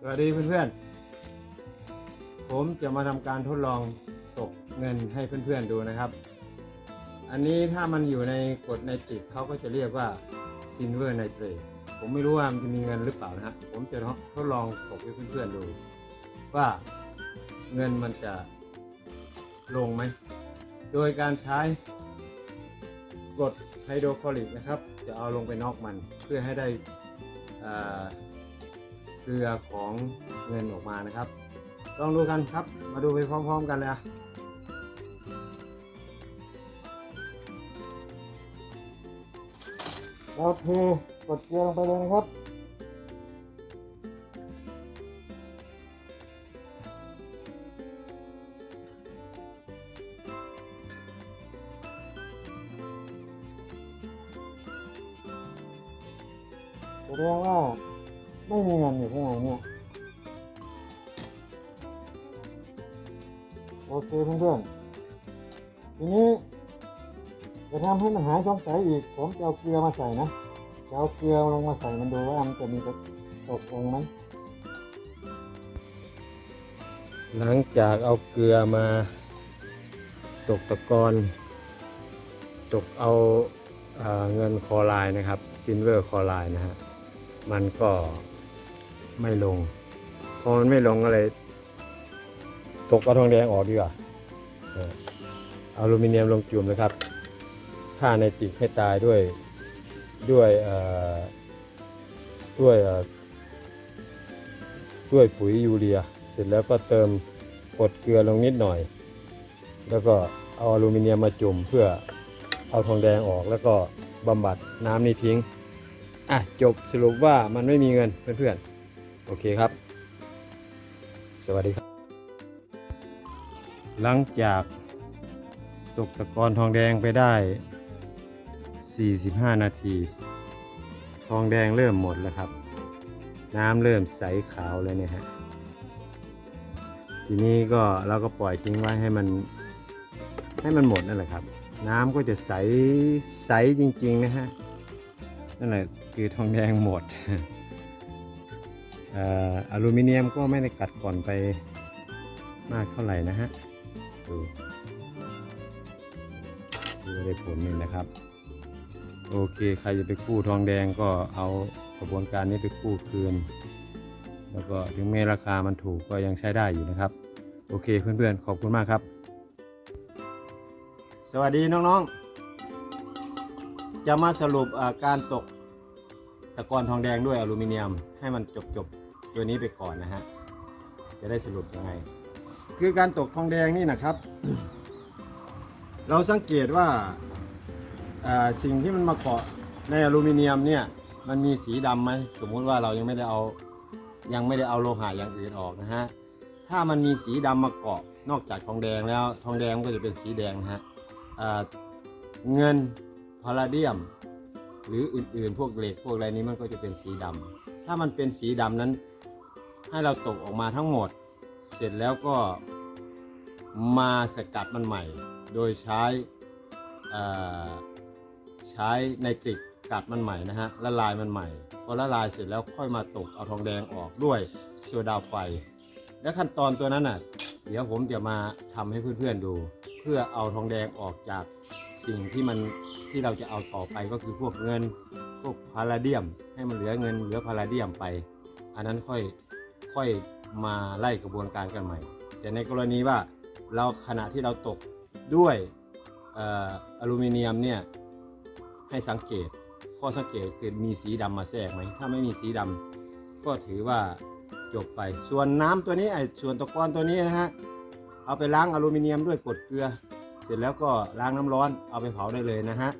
สวัสดีเพื่อนๆ ผมจะมาทำการทดลองตกเงินให้เพื่อนๆดูนะครับ อันนี้ถ้ามันอยู่ในกฎในติกเขาก็จะเรียกว่า silver nitrate ผมไม่รู้ว่ามันจะมีเงินหรือเปล่านะฮะผมจะทดลองตกให้เพื่อนๆดู ว่าเงินมันจะลงไหม โดยการใช้กรดไฮโดรคลอริกนะครับ จะเอาลงไปนอกมันเพื่อให้ได้อ่า เกลือของเงินออกมานะครับ ลองดูกันครับ มาดูไปพร้อมๆกันเลยอะเราเทกดเกลือลงไปเลยนะครับแสดงว่า ไม่มีเงินอยู่ข้างในเนี่ย โอเคเพื่อนๆทีนี้จะทำให้มันหายสงสัยอีก ผมจะเอาเกลือมาใส่นะจะเอาเกลือลงมาใส่มันดูว่ามันจะมีตกลงไหมหลังจากเอาเกลือมาตกตะกอนตกเอาเอ่อเงินคอไลน์นะครับซินเวอร์คอไลน์นะฮะมันก็ ไม่ลง พอมันไม่ลงก็เลย ตกเอาทองแดงออกดีกว่าออเอาอลูมิเนียมลงจุ่มนะครับฆ่าในติกให้ตายด้วยด้วยด้วยด้วยปุ๋ยยูเรีย เสร็จแล้วก็เติมกดเกลือลงนิดหน่อย แล้วก็เอาอลูมิเนียมมาจุ่มเพื่อเอาทองแดงออกแล้วก็บำบัดน้ำนี้ทิ้ง อะ จบสรุปว่ามันไม่มีเงินเพื่อนๆ โอเคครับ สวัสดีครับ หลังจากตกตะกอนทองแดงไปได้ 45 นาที ทองแดงเริ่มหมดแล้วครับ น้ำเริ่มใสขาวเลยเนี่ยฮะทีนี้ก็เราก็ปล่อยทิ้งไว้ให้มันให้มันหมดนั่นแหละครับ น้ำก็จะใสใสจริงๆนะฮะนั่นแหละคือทองแดงหมด อลูมิเนียมก็ไม่ได้กัดก่อนไปมากเท่าไหร่นะฮะ ดูดูได้ผลหนึ่งนะครับ โอเคใครจะไปกู้ทองแดงก็เอากระบวนการนี้ไปกู้คืน แล้วก็ถึงแม้ราคามันถูกก็ยังใช้ได้อยู่นะครับ โอเคเพื่อนๆ ขอบคุณมากครับ สวัสดีน้องๆ จะมาสรุปการตกตะกอนทองแดงด้วยอลูมิเนียมให้มันจบจบๆ ตัวนี้ไปก่อนนะฮะ จะได้สรุปยังไง คือการตกทองแดงนี่นะครับ เราสังเกตว่าสิ่งที่มันมาเกาะในอลูมิเนียมเนี่ยมันมีสีดำไหมสมมุติว่าเรายังไม่ได้เอายังไม่ได้เอาโลหะอย่างอื่นออกนะฮะถ้ามันมีสีดำมาเกาะนอกจากทองแดงแล้วทองแดงก็จะเป็นสีแดงนะฮะเงินพาราเดียม หรืออื่นๆ พวกเหล็กพวกอะไรนี้มันก็จะเป็นสีดำถ้ามันเป็นสีดำนั้น ให้เราตกออกมาทั้งหมด เสร็จแล้วก็มาสกัดมันใหม่ โดยใช้ใช้ไนตริกกัดมันใหม่นะฮะละลายมันใหม่พอละลายเสร็จแล้วค่อยมาตกเอาทองแดงออกด้วยโซดาไฟ และขั้นตอนตัวนั้นน่ะเดี๋ยวผมจะมาทำให้เพื่อนๆดู เพื่อเอาทองแดงออกจากสิ่งที่มันที่เราจะเอาต่อไปก็คือพวกเงินพวกพาราเดียม ให้มันเหลือเงินเหลือพาราเดียมไป อันนั้นค่อย ค่อยมาไล่กระบวนการกันใหม่ แต่ในกรณีว่าเราขณะที่เราตกด้วยออลูมิเนียมเนี่ยให้สังเกตข้อสังเกตคือมีสีดำมาแทรกไหมถ้าไม่มีสีดำก็ถือว่าจบไป ส่วนน้ำตัวนี้ไอ้ส่วนตะกอนตัวนี้นะฮะเอาไปล้างอลูมิเนียมด้วยกรดเกลือ เสร็จแล้วก็ล้างน้ำร้อนเอาไปเผาได้เลยนะฮะ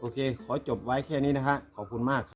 โอเค ขอจบไว้แค่นี้นะฮะขอบคุณมาก